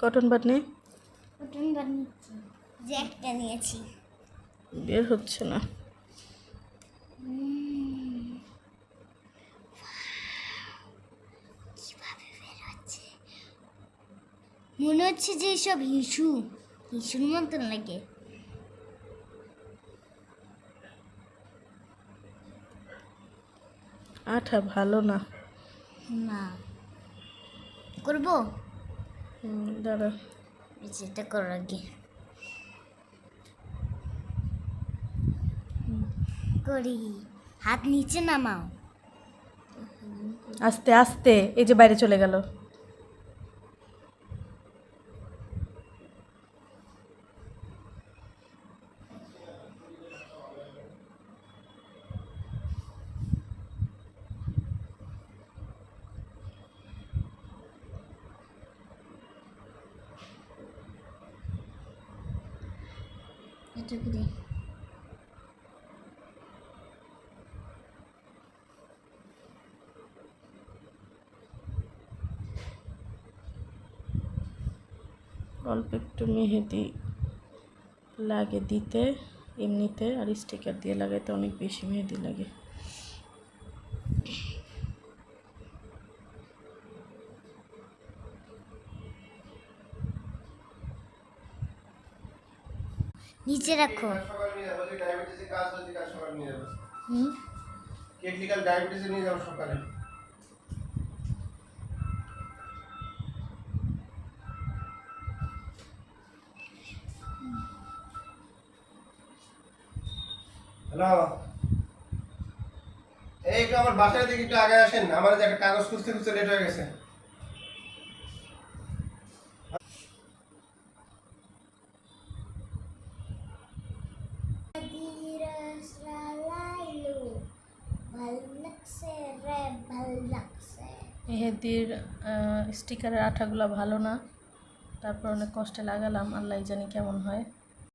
Cotton bud নেই? Cotton বাদ নিচ্ছি। যে একটা নিয়েছি। বের হচ্ছে না। মনে হচ্ছে যে সব হিসু। হিসুর মতন লাগে। আঠা ভালো না। না। করব? হুম, দাঁড়া। যেটা করার আগে। করি। হাত নিচে নামাও। আস্তে আস্তে এই যে বাইরে চলে গেল। এটা করে অল্প একটু মেহেদি লাগে দিতে, এমনিতে আর স্টিকার দিয়ে লাগাইতে অনেক বেশি মেহেদি লাগে নিচে রাখো সকালে নিয়ে যাব যে ডায়াবেটিসের কাজ হচ্ছে কাজ সকালে যাব সকালে। হ্যালো এই একটু আমার বাসায় দিকে একটু আগে আসেন, আমার যে একটা কাগজ খুঁজতে খুঁজতে লেট হয়ে গেছে। মেহেদির স্টিকারের আঠাগুলো ভালো না। তারপর অনেক কষ্টে লাগালাম আল্লাহ জানি কেমন হয়।